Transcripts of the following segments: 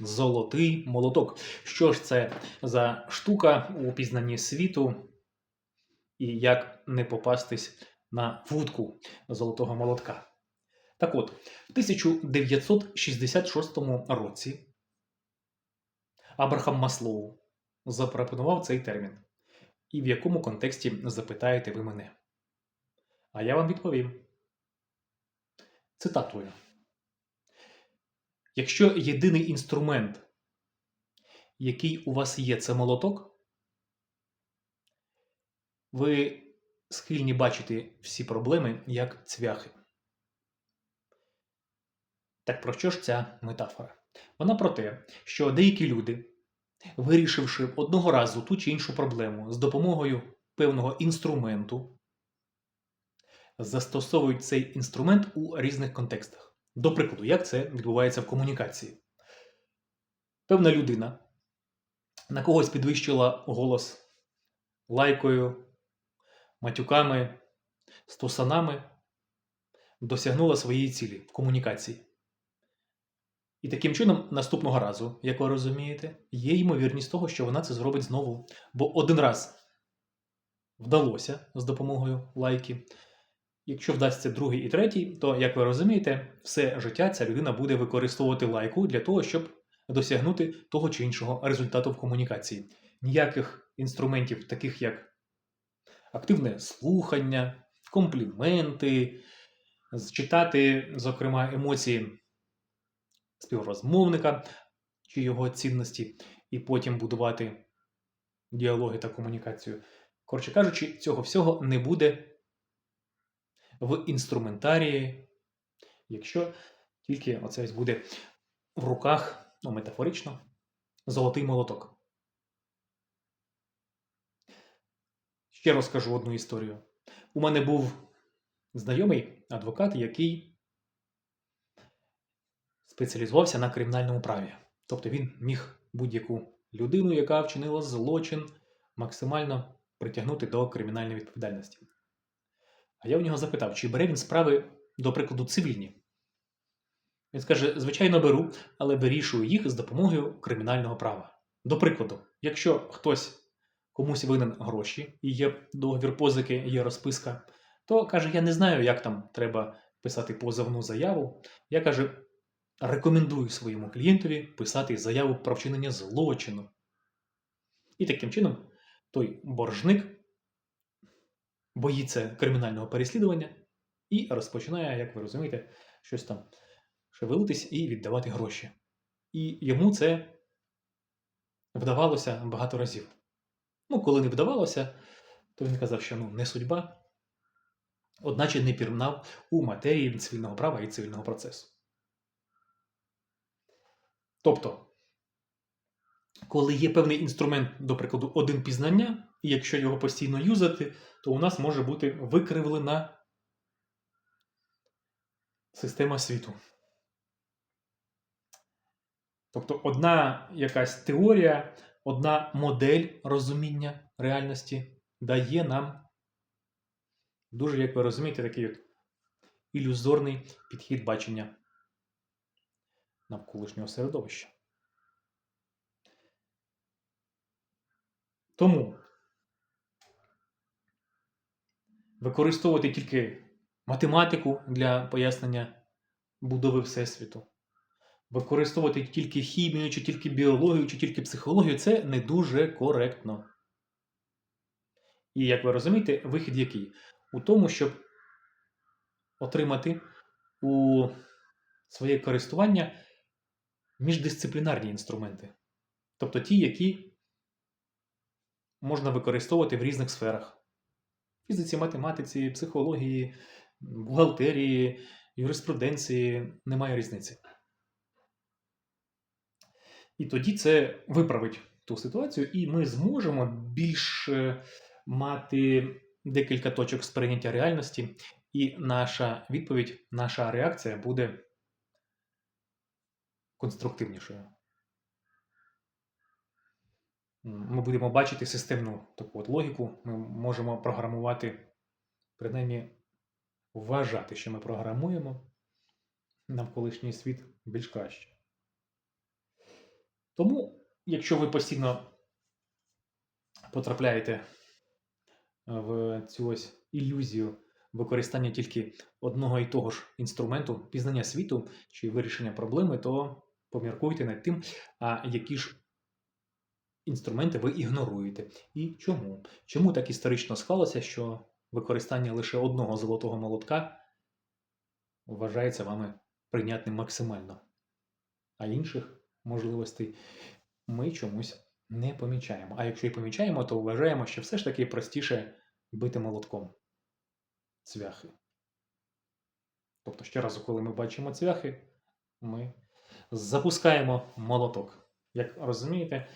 Золотий молоток. Що ж це за штука у пізнанні світу, і як не попастись на вудку золотого молотка? Так от, в 1966 році Абрахам Маслоу запропонував цей термін. І в якому контексті запитаєте ви мене? А я вам відповім. Цитатую. Якщо єдиний інструмент, який у вас є, це молоток, ви схильні бачити всі проблеми як цвяхи. Так про що ж ця метафора? Вона про те, що деякі люди, вирішивши одного разу ту чи іншу проблему з допомогою певного інструменту, застосовують цей інструмент у різних контекстах. До прикладу, як це відбувається в комунікації? Певна людина на когось підвищила голос лайкою, матюками, стосанами, досягнула своєї цілі в комунікації. І таким чином, наступного разу, як ви розумієте, є ймовірність того, що вона це зробить знову. Бо один раз вдалося з допомогою лайки. Якщо вдасться другий і третій, то, як ви розумієте, все життя ця людина буде використовувати лайку для того, щоб досягнути того чи іншого результату в комунікації. Ніяких інструментів, таких як активне слухання, компліменти, зчитати, зокрема, емоції співрозмовника чи його цінності, і потім будувати діалоги та комунікацію. Коротше кажучи, цього всього не буде в інструментарії, якщо тільки оце буде в руках, ну, метафорично, золотий молоток. Ще розкажу одну історію. У мене був знайомий адвокат, який спеціалізувався на кримінальному праві. Тобто він міг будь-яку людину, яка вчинила злочин, максимально притягнути до кримінальної відповідальності. А я у нього запитав, чи бере він справи, до прикладу, цивільні. Він скаже: звичайно, беру, але вирішую їх з допомогою кримінального права. До прикладу, якщо хтось комусь винен гроші, і є договір позики, є розписка, то каже: я не знаю, як там треба писати позовну заяву. Я каже, рекомендую своєму клієнтові писати заяву про вчинення злочину. І таким чином той боржник боїться кримінального переслідування і розпочинає, як ви розумієте, щось там шевелитись і віддавати гроші. І йому це вдавалося багато разів. Ну, коли не вдавалося, то він казав, що ну, не судьба, одначе не пірнав у матерії цивільного права і цивільного процесу. Тобто, коли є певний інструмент, до прикладу, один пізнання, і якщо його постійно юзати, то у нас може бути викривлена система світу. Тобто одна якась теорія, одна модель розуміння реальності дає нам дуже, як ви розумієте, такий от ілюзорний підхід бачення навколишнього середовища. Тому використовувати тільки математику для пояснення будови Всесвіту, використовувати тільки хімію, чи тільки біологію, чи тільки психологію це не дуже коректно. І, як ви розумієте, вихід який? У тому, щоб отримати у своє користування міждисциплінарні інструменти. Тобто ті, які можна використовувати в різних сферах фізиці, математиці, психології, бухгалтерії, юриспруденції немає різниці. І тоді це виправить ту ситуацію, і ми зможемо більш е, мати декілька точок сприйняття реальності, і наша відповідь, наша реакція буде конструктивнішою. Ми будемо бачити системну таку от логіку, ми можемо програмувати, принаймні вважати, що ми програмуємо навколишній світ більш краще. Тому, якщо ви постійно потрапляєте в цю ось ілюзію використання тільки одного і того ж інструменту пізнання світу чи вирішення проблеми, то поміркуйте над тим, а які ж інструменти ви ігноруєте. І чому? Чому так історично склалося, що використання лише одного золотого молотка вважається вами прийнятним максимально, а інших можливостей ми чомусь не помічаємо. А якщо і помічаємо, то вважаємо, що все ж таки простіше бити молотком цвяхи. Тобто, щоразу, коли ми бачимо цвяхи, ми запускаємо молоток. Як розумієте,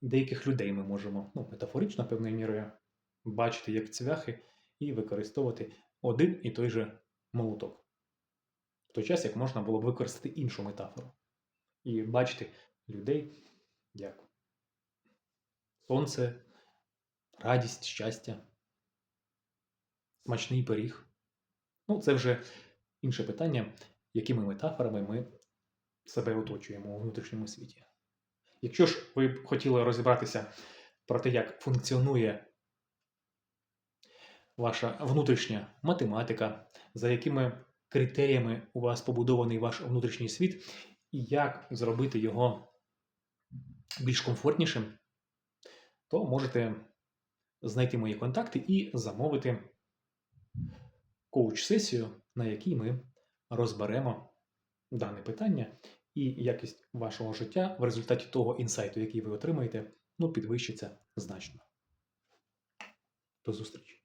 деяких людей ми можемо ну, метафорично певною мірою бачити як цвяхи і використовувати один і той же молоток. В той час, як можна було б використати іншу метафору. І бачити людей як сонце, радість, щастя, смачний пиріг. Ну, це вже інше питання, якими метафорами ми себе оточуємо у внутрішньому світі. Якщо ж ви б хотіли розібратися про те, як функціонує ваша внутрішня математика, за якими критеріями у вас побудований ваш внутрішній світ, і як зробити його більш комфортнішим, то можете знайти мої контакти і замовити коуч-сесію, на якій ми розберемо дане питання, і якість вашого життя в результаті того інсайту, який ви отримаєте, ну, підвищиться значно. До зустрічі!